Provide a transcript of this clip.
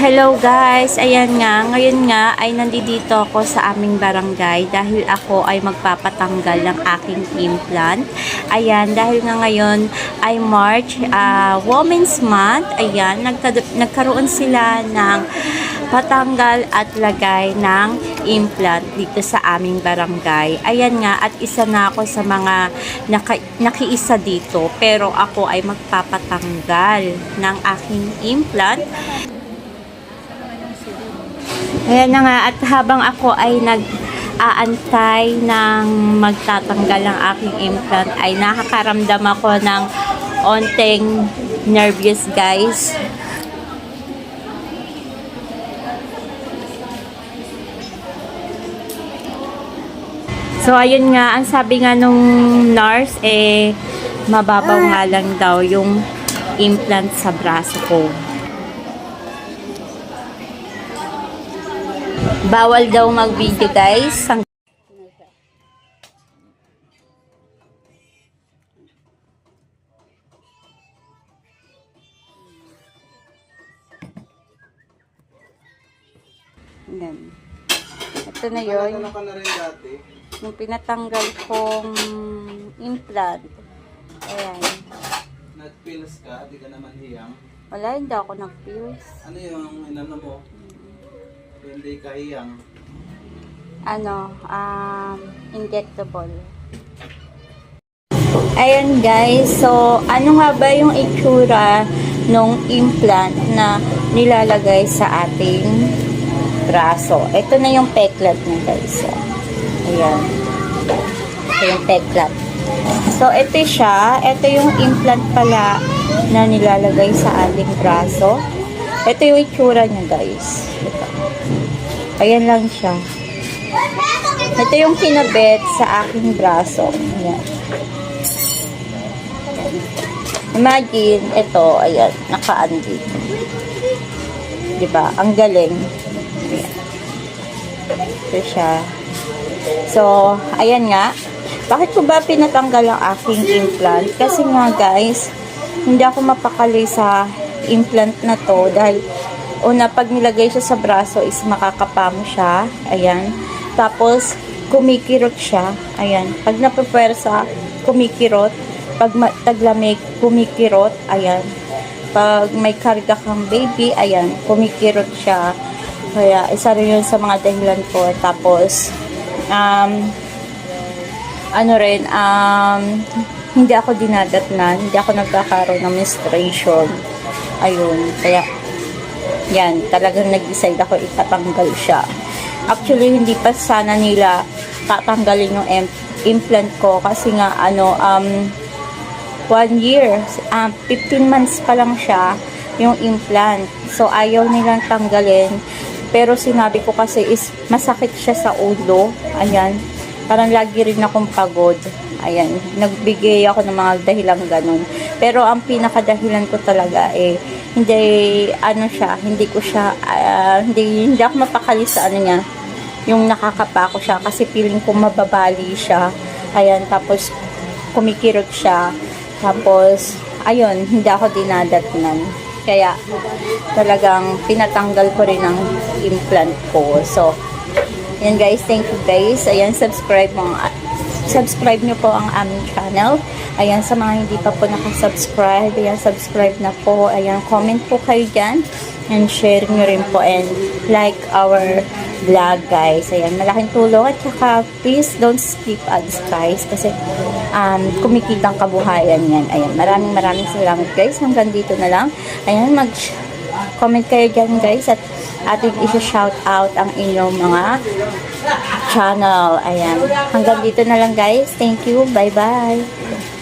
Hello guys! Ayan nga, ngayon nga ay nandito ako sa aming barangay dahil ako ay magpapatanggal ng aking implant. Ayan, dahil nga ngayon ay March, ah, Women's Month. Ayan, nagka- nagkaroon sila ng patanggal at lagay ng implant dito sa aming barangay. Ayan nga, at isa na ako sa mga naka- nakiisa dito. Pero ako ay magpapatanggal ng aking implant Ayan na nga, at habang ako ay nag-aantay ng magtatanggal ng aking implant, ay nakakaramdam ako ng onteng nervous guys. So, ayun nga, ang sabi nga nung nurse, eh, mababaw nga lang daw yung implant sa braso ko. Bawal daw mag-video guys. Sang- Yan. Ito na dati? Yung pinatanggal kong implant. Ayan. Nag-pills ka, di ka naman hiyang. Wala, hindi ako nag-pills. Ano yung inano mo? Hindi ka hiyang. ano, um, injectable. Ayan guys, so ano nga ba yung itsura nung implant na nilalagay sa ating braso? Ito na yung peklat niya guys. So, ayan. Ito yung peklat. So, ito siya. Ito yung implant pala na nilalagay sa ating braso. Ito yung itsura niya guys. Ito. Ayan lang siya. Ito yung kinabit sa aking braso. Ayan. Imagine, ito, ayan, nakaan dito. Diba? Ang galing. Ayan. Ito siya. So, ayan nga. Bakit ko ba pinatanggal ang aking implant? Kasi nga guys, hindi ako mapakali sa implant na to dahil una pag nilagay siya sa braso is makakapa mo siya. Ayan. Tapos, kumikirot siya. Ayan. Pag napapwersa, kumikirot. Pag taglamig, kumikirot. Ayan. Pag may karga kang baby, ayan, kumikirot siya. Kaya, isa rin yun sa mga dahilan ko. Tapos, um, ano rin, um, hindi ako dinadatnan, hindi ako nagkakaroon ng menstruation. Ayun, kaya, yan, talagang nag-decide ako itatanggal siya. Actually, hindi pa sana nila tatanggalin yung im- implant ko kasi nga, ano, um, one year, um, 15 months pa lang siya, yung implant. So, ayaw nilang tanggalin. Pero sinabi ko kasi is masakit siya sa ulo. Ayan. Parang lagi rin akong pagod. Ayan. Nagbigay ako ng mga dahilang ganun. Pero ang pinakadahilan ko talaga eh, hindi, ano siya, hindi ko siya, ah, hindi, hindi ako mapakali sa ano niya, yung nakakapa ko siya kasi feeling ko mababali siya. Ayan, tapos kumikirot siya. Tapos, ayun, hindi ako dinadatnan. Kaya, talagang pinatanggal ko rin ang implant ko. So, yan guys, thank you guys. Ayan, subscribe ang- subscribe nyo po ang aming channel. Ayan, sa mga hindi pa po nakasubscribe, ayan, subscribe na po. Ayan, comment po kayo dyan. And share nyo rin po and like our vlog guys. Ayan, malaking tulong. At saka, please don't skip ads guys. Kasi, um, kumikitang kabuhayan yan. Ayan, maraming maraming salamat guys. Hanggang dito na lang. Ayan, mag comment kayo dyan guys at ating isa-shout out ang inyong mga channel. Ayan. Hanggang dito na lang guys. Thank you. Bye-bye.